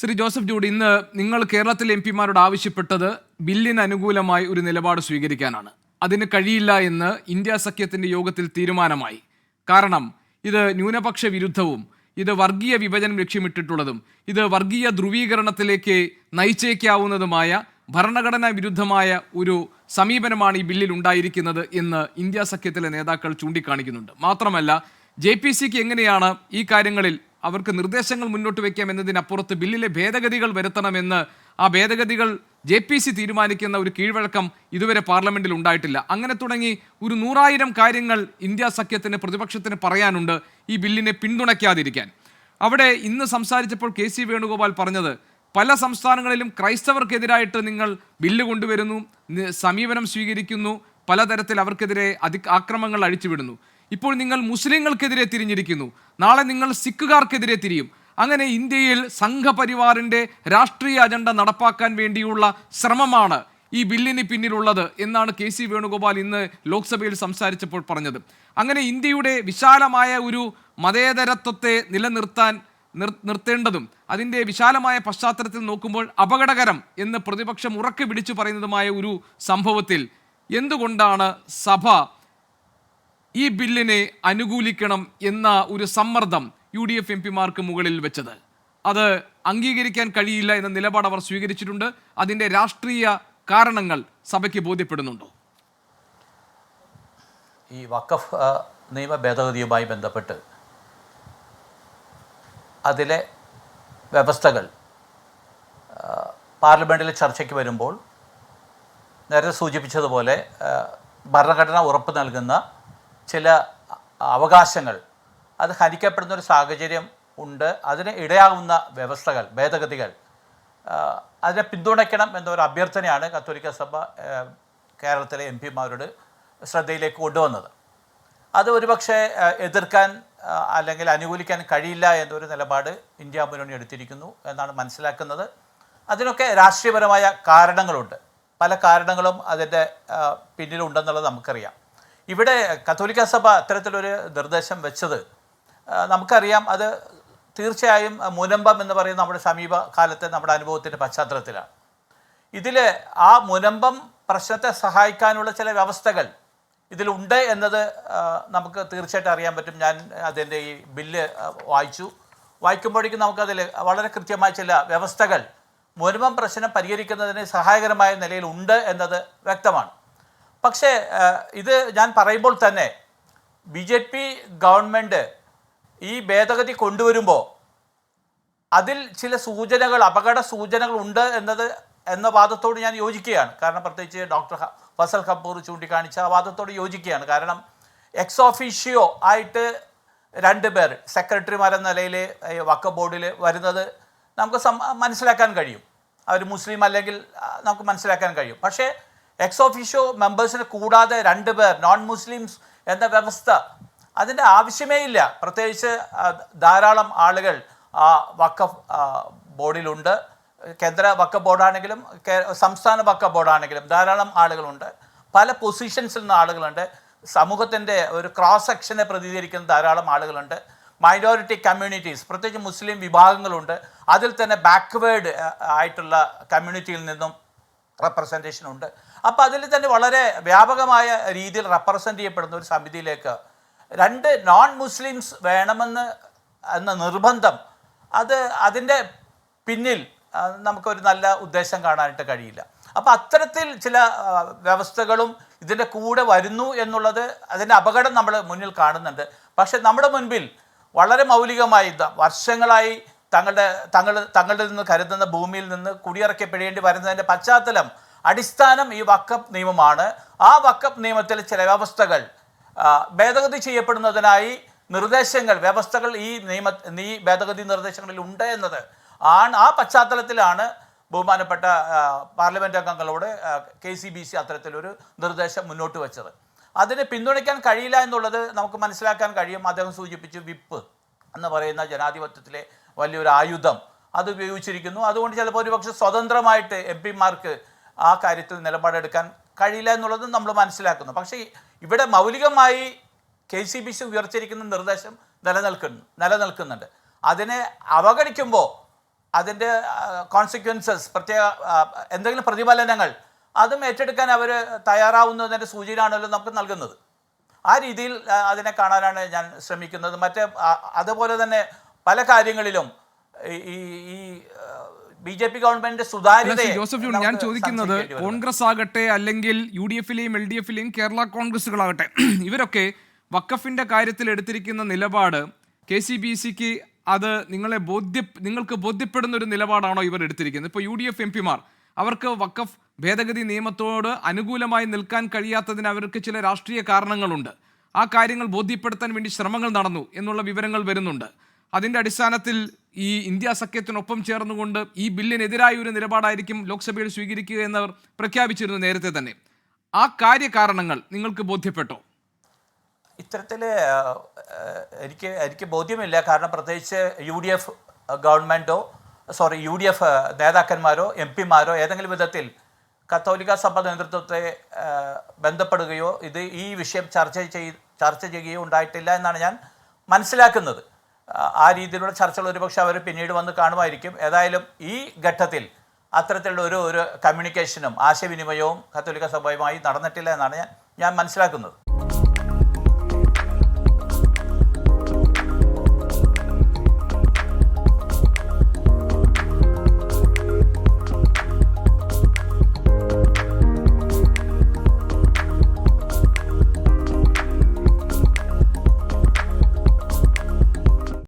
Shri Joseph Jude ഇന്ന് നിങ്ങൾ കേരളത്തിലെ എം പിമാരോട് ആവശ്യപ്പെട്ടത് ബില്ലിന് അനുകൂലമായി ഒരു നിലപാട് സ്വീകരിക്കാനാണ്. അതിന് കഴിയില്ല എന്ന് ഇന്ത്യ സഖ്യത്തിന്റെ യോഗത്തിൽ തീരുമാനമായി. കാരണം ഇത് ന്യൂനപക്ഷ വിരുദ്ധവും ഇത് വർഗീയ വിഭജനം ലക്ഷ്യമിട്ടിട്ടുള്ളതും ഇത് വർഗീയ ധ്രുവീകരണത്തിലേക്ക് നയിച്ചേക്കാവുന്നതുമായ ഭരണഘടനാ വിരുദ്ധമായ ഒരു സമീപനമാണ് ഈ ബില്ലിൽ ഉണ്ടായിരിക്കുന്നത് എന്ന് ഇന്ത്യ സഖ്യത്തിലെ നേതാക്കൾ ചൂണ്ടിക്കാണിക്കുന്നുണ്ട്. മാത്രമല്ല ജെ പി സിക്ക് എങ്ങനെയാണ് ഈ കാര്യങ്ങളിൽ അവർക്ക് നിർദ്ദേശങ്ങൾ മുന്നോട്ട് വയ്ക്കാം എന്നതിനപ്പുറത്ത് ബില്ലിലെ ഭേദഗതികൾ വരുത്തണമെന്ന് ആ ഭേദഗതികൾ ജെ പി സി തീരുമാനിക്കുന്ന ഒരു കീഴ്വഴക്കം ഇതുവരെ പാർലമെന്റിൽ ഉണ്ടായിട്ടില്ല. അങ്ങനെ തുടങ്ങി ഒരു നൂറായിരം കാര്യങ്ങൾ ഇന്ത്യ സഖ്യത്തിന് പ്രതിപക്ഷത്തിന് പറയാനുണ്ട് ഈ ബില്ലിനെ പിന്തുണയ്ക്കാതിരിക്കാൻ. അവിടെ ഇന്ന് സംസാരിച്ചപ്പോൾ കെ സി വേണുഗോപാൽ പറഞ്ഞത് പല സംസ്ഥാനങ്ങളിലും ക്രൈസ്തവർക്കെതിരായിട്ട് നിങ്ങൾ ബില്ല് കൊണ്ടുവരുന്നു സമീപനം സ്വീകരിക്കുന്നു പലതരത്തിൽ അവർക്കെതിരെ അതി ആക്രമങ്ങൾ അഴിച്ചുവിടുന്നു. ഇപ്പോൾ നിങ്ങൾ മുസ്ലിങ്ങൾക്കെതിരെ തിരിഞ്ഞിരിക്കുന്നു. നാളെ നിങ്ങൾ സിഖുകാർക്കെതിരെ തിരിയും. അങ്ങനെ ഇന്ത്യയിൽ സംഘപരിവാറിന്റെ രാഷ്ട്രീയ അജണ്ട നടപ്പാക്കാൻ വേണ്ടിയുള്ള ശ്രമമാണ് ഈ ബില്ലിന് പിന്നിലുള്ളത് എന്നാണ് കെ സി വേണുഗോപാൽ ഇന്ന് ലോക്സഭയിൽ സംസാരിച്ചപ്പോൾ പറഞ്ഞത്. അങ്ങനെ ഇന്ത്യയുടെ വിശാലമായ ഒരു മതേതരത്വത്തെ നിലനിർത്താൻ നിർ നിർത്തേണ്ടതും അതിന്റെ വിശാലമായ പശ്ചാത്തലത്തിൽ നോക്കുമ്പോൾ അപകടകരം എന്ന് പ്രതിപക്ഷം ഉറക്കെ പിടിച്ചു പറയുന്നതുമായ ഒരു സംഭവത്തിൽ എന്തുകൊണ്ടാണ് സഭ ഈ ബില്ലിനെ അനുകൂലിക്കണം എന്ന ഒരു സമ്മർദ്ദം യു ഡി എഫ് എം പിമാർക്ക് മുകളിൽ വെച്ചത്. അത് അംഗീകരിക്കാൻ കഴിയില്ല എന്ന നിലപാട് അവർ സ്വീകരിച്ചിട്ടുണ്ട്. അതിന്റെ രാഷ്ട്രീയ കാരണങ്ങൾ സഭയ്ക്ക് ബോധ്യപ്പെടുന്നുണ്ടോ? ഈ വഖഫ് നിയമ ഭേദഗതിയുമായി ബന്ധപ്പെട്ട് അതിലെ വ്യവസ്ഥകൾ പാർലമെന്റിൽ ചർച്ചയ്ക്ക് വരുമ്പോൾ നേരത്തെ സൂചിപ്പിച്ചതുപോലെ ഭരണഘടന ഉറപ്പ് നൽകുന്ന ചില അവകാശങ്ങൾ അത് ഹനിക്കപ്പെടുന്ന ഒരു സാഹചര്യം ഉണ്ട്. അതിന് ഇടയാകുന്ന വ്യവസ്ഥകൾ ഭേദഗതികൾ അതിനെ പിന്തുണയ്ക്കണം എന്നൊരു അഭ്യർത്ഥനയാണ് കത്തോലിക്ക സഭ കേരളത്തിലെ എം പിമാരോട് ശ്രദ്ധയിലേക്ക് കൊണ്ടുവന്നത്. അത് ഒരുപക്ഷെ എതിർക്കാൻ അല്ലെങ്കിൽ അനുകൂലിക്കാൻ കഴിയില്ല എന്നൊരു നിലപാട് ഇന്ത്യ മുന്നണി എടുത്തിരിക്കുന്നു എന്നാണ് മനസ്സിലാക്കുന്നത്. അതിനൊക്കെ രാഷ്ട്രീയപരമായ കാരണങ്ങളുണ്ട്. പല കാരണങ്ങളും അതിന്റെ പിന്നിലുണ്ടെന്നുള്ളത് നമുക്കറിയാം. ഇവിടെ കത്തോലിക്ക സഭ അത്തരത്തിലൊരു നിർദ്ദേശം വെച്ചത്. നമുക്കറിയാം അത് തീർച്ചയായും മുനമ്പം എന്ന് പറയുന്ന നമ്മുടെ സമീപകാലത്തെ നമ്മുടെ അനുഭവത്തിന്റെ പശ്ചാത്തലത്തിലാണ്. ഇതിൽ ആ മുനമ്പം പ്രശ്നത്തെ സഹായിക്കാനുള്ള ചില വ്യവസ്ഥകൾ ഇതിലുണ്ട് എന്നത് നമുക്ക് തീർച്ചയായിട്ടും അറിയാൻ പറ്റും. ഞാൻ അതിന്റെ ഈ ബില്ല് വായിച്ചു. വായിക്കുമ്പോഴേക്കും നമുക്കതിൽ വളരെ കൃത്യമായ ചില വ്യവസ്ഥകൾ മുനമ്പം പ്രശ്നം പരിഹരിക്കുന്നതിന് സഹായകരമായ നിലയിലുണ്ട് എന്നത് വ്യക്തമാണ്. പക്ഷേ ഇത് ഞാൻ പറയുമ്പോൾ തന്നെ ബി ജെ പി ഗവൺമെന്റ് ഈ ഭേദഗതി കൊണ്ടുവരുമ്പോൾ അതിൽ ചില സൂചനകൾ അപകട സൂചനകൾ ഉണ്ട് എന്നത് എന്ന വാദത്തോട് ഞാൻ യോജിക്കുകയാണ്. കാരണം പ്രത്യേകിച്ച് ഡോക്ടർ ഫസൽ കപൂർ ചൂണ്ടിക്കാണിച്ച ആ വാദത്തോട് യോജിക്കുകയാണ്. കാരണം എക്സ് ഓഫീഷ്യോ ആയിട്ട് രണ്ട് പേർ സെക്രട്ടറിമാരെന്ന നിലയിൽ വക്ക ബോർഡിൽ വരുന്നത് നമുക്ക് മനസ്സിലാക്കാൻ കഴിയും. അവർ മുസ്ലിം അല്ലെങ്കിൽ നമുക്ക് മനസ്സിലാക്കാൻ കഴിയും. പക്ഷേ എക്സ് ഓഫീഷ്യോ മെമ്പേഴ്സിനെ കൂടാതെ രണ്ട് പേർ നോൺ മുസ്ലിംസ് എന്ന വ്യവസ്ഥ. അതിന്റെ ആവശ്യമേ ഇല്ല. പ്രത്യേകിച്ച് ധാരാളം ആളുകൾ ആ വക്കഫ് ബോർഡിലുണ്ട്. കേന്ദ്ര വക്ക ബോർഡാണെങ്കിലും സംസ്ഥാന വക്ക ബോർഡാണെങ്കിലും ധാരാളം ആളുകളുണ്ട്. പല പൊസിഷൻസിൽ നിന്ന് ആളുകളുണ്ട്. സമൂഹത്തിന്റെ ഒരു ക്രോസ് സെക്ഷനെ പ്രതിനിധീകരിക്കുന്ന ധാരാളം ആളുകളുണ്ട്. മൈനോറിറ്റി കമ്മ്യൂണിറ്റീസ് പ്രത്യേകിച്ച് മുസ്ലിം വിഭാഗങ്ങളുണ്ട്. അതിൽ തന്നെ ബാക്ക്വേഡ് ആയിട്ടുള്ള കമ്മ്യൂണിറ്റിയിൽ നിന്നും റെപ്രസെന്റേഷൻ ഉണ്ട്. അപ്പോൾ അതിൽ തന്നെ വളരെ വ്യാപകമായ രീതിയിൽ റെപ്രസെന്റ് ചെയ്യപ്പെടുന്ന ഒരു സമിതിയിലേക്ക് രണ്ട് നോൺ മുസ്ലിംസ് വേണമെന്ന് എന്ന നിർബന്ധം അത് അതിന്റെ പിന്നിൽ നമുക്കൊരു നല്ല ഉദ്ദേശം കാണാനായിട്ട് കഴിയില്ല. അപ്പോൾ അത്തരത്തിൽ ചില വ്യവസ്ഥകളും ഇതിന്റെ കൂടെ വരുന്നു എന്നുള്ളത് അതിന്റെ അപകടം നമ്മൾ മുന്നിൽ കാണുന്നുണ്ട്. പക്ഷേ നമ്മുടെ മുൻപിൽ വളരെ മൗലികമായി വർഷങ്ങളായി തങ്ങളുടെ തങ്ങൾ തങ്ങളിൽ നിന്ന് കരുതുന്ന ഭൂമിയിൽ നിന്ന് കുടിയിറക്കപ്പെടേണ്ടി വരുന്നതിന്റെ പശ്ചാത്തലം അടിസ്ഥാനം ഈ വക്കപ്പ് നിയമമാണ്. ആ വക്കപ്പ് നിയമത്തിലെ ചില വ്യവസ്ഥകൾ ഭേദഗതി ചെയ്യപ്പെടുന്നതിനായി നിർദ്ദേശങ്ങൾ വ്യവസ്ഥകൾ ഈ നിയമ ഈ ഭേദഗതി നിർദ്ദേശങ്ങളിൽ ഉണ്ട് എന്നത് ആണ്. ആ പശ്ചാത്തലത്തിലാണ് ബഹുമാനപ്പെട്ട പാർലമെന്റ് അംഗങ്ങളോട് കെ സി ബി സി അത്തരത്തിലൊരു നിർദ്ദേശം മുന്നോട്ട് വെച്ചത്. അതിനെ പിന്തുണയ്ക്കാൻ കഴിയില്ല എന്നുള്ളത് നമുക്ക് മനസ്സിലാക്കാൻ കഴിയും. അദ്ദേഹം സൂചിപ്പിച്ചു വിപ്പ് എന്ന് പറയുന്ന ജനാധിപത്യത്തിലെ വലിയൊരു ആയുധം അത് ഉപയോഗിച്ചിരിക്കുന്നു. അതുകൊണ്ട് ചിലപ്പോൾ ഒരുപക്ഷെ സ്വതന്ത്രമായിട്ട് എം പിമാർക്ക് ആ കാര്യത്തിൽ നിലപാടെടുക്കാൻ കഴിയില്ല എന്നുള്ളത് നമ്മൾ മനസ്സിലാക്കുന്നു. പക്ഷേ ഇവിടെ മൗലികമായി കെ സി ബി സി ഉയർത്തിരിക്കുന്ന നിർദ്ദേശം നിലനിൽക്കുന്നു നിലനിൽക്കുന്നുണ്ട്. അതിനെ അവഗണിക്കുമ്പോൾ അതിന്റെ കോൺസിക്വൻസസ് പ്രത്യേക എന്തെങ്കിലും പ്രതിഫലനങ്ങൾ അതും ഏറ്റെടുക്കാൻ അവർ തയ്യാറാവുന്നതിന്റെ സൂചനയാണല്ലോ നമുക്ക് നൽകുന്നത്. ആ രീതിയിൽ അതിനെ കാണാനാണ് ഞാൻ ശ്രമിക്കുന്നത്. മറ്റേ അതുപോലെ തന്നെ പല കാര്യങ്ങളിലും ഈ- ഈ ബി ജെ പി ഗവൺമെന്റ് സുതാര്യത ജോസഫ് ജോൺ ഞാൻ ചോദിക്കുന്നത് കോൺഗ്രസ് ആകട്ടെ അല്ലെങ്കിൽ യു ഡി എഫിലെയും എൽ ഡി എഫിലെയും കേരള കോൺഗ്രസുകളാകട്ടെ ഇവരൊക്കെ വക്കഫിന്റെ കാര്യത്തിൽ എടുത്തിരിക്കുന്ന നിലപാട് കെ സി ബി സിക്ക് അത് നിങ്ങളെ ബോധ്യ നിങ്ങൾക്ക് ബോധ്യപ്പെടുന്ന ഒരു നിലപാടാണോ ഇവർ എടുത്തിരിക്കുന്നത്? ഇപ്പോൾ യു ഡി എഫ് എം പിമാർ അവർക്ക് വക്കഫ് ഭേദഗതി നിയമത്തോട് അനുകൂലമായി നിൽക്കാൻ കഴിയാത്തതിന് അവർക്ക് ചില രാഷ്ട്രീയ കാരണങ്ങളുണ്ട്. ആ കാര്യങ്ങൾ ബോധ്യപ്പെടുത്താൻ വേണ്ടി ശ്രമങ്ങൾ നടന്നു എന്നുള്ള വിവരങ്ങൾ വരുന്നുണ്ട്. അതിന്റെ അടിസ്ഥാനത്തിൽ ഈ ഇന്ത്യ സഖ്യത്തിനൊപ്പം ചേർന്നുകൊണ്ട് ഈ ബില്ലിനെതിരായ ഒരു നിലപാടായിരിക്കും ലോക്സഭയിൽ സ്വീകരിക്കുക എന്നവർ പ്രഖ്യാപിച്ചിരുന്നു നേരത്തെ തന്നെ. ആ കാര്യകാരണങ്ങൾ നിങ്ങൾക്ക് ബോധ്യപ്പെട്ടോ? ഇത്തരത്തിൽ എനിക്ക് എനിക്ക് ബോധ്യമില്ല. കാരണം പ്രത്യേകിച്ച് യു ഡി എഫ് ഗവൺമെന്റോ സോറി യു ഡി എഫ് നേതാക്കന്മാരോ എം പിമാരോ ഏതെങ്കിലും വിധത്തിൽ കത്തോലിക്ക സഭ നേതൃത്വത്തെ ബന്ധപ്പെടുകയോ ഇത് ഈ വിഷയം ചർച്ച ചെയ് ചർച്ച ചെയ്യുകയോ ഉണ്ടായിട്ടില്ല എന്നാണ് ഞാൻ മനസ്സിലാക്കുന്നത്. ആ രീതിയിലുള്ള ചർച്ചകൾ ഒരുപക്ഷെ അവർ പിന്നീട് വന്ന് കാണുമായിരിക്കും. ഏതായാലും ഈ ഘട്ടത്തിൽ അത്തരത്തിലുള്ള ഒരു ഒരു കമ്മ്യൂണിക്കേഷനും ആശയവിനിമയവും കത്തോലിക്ക സഭയുമായി നടന്നിട്ടില്ല എന്നാണ് ഞാൻ ഞാൻ മനസ്സിലാക്കുന്നത്.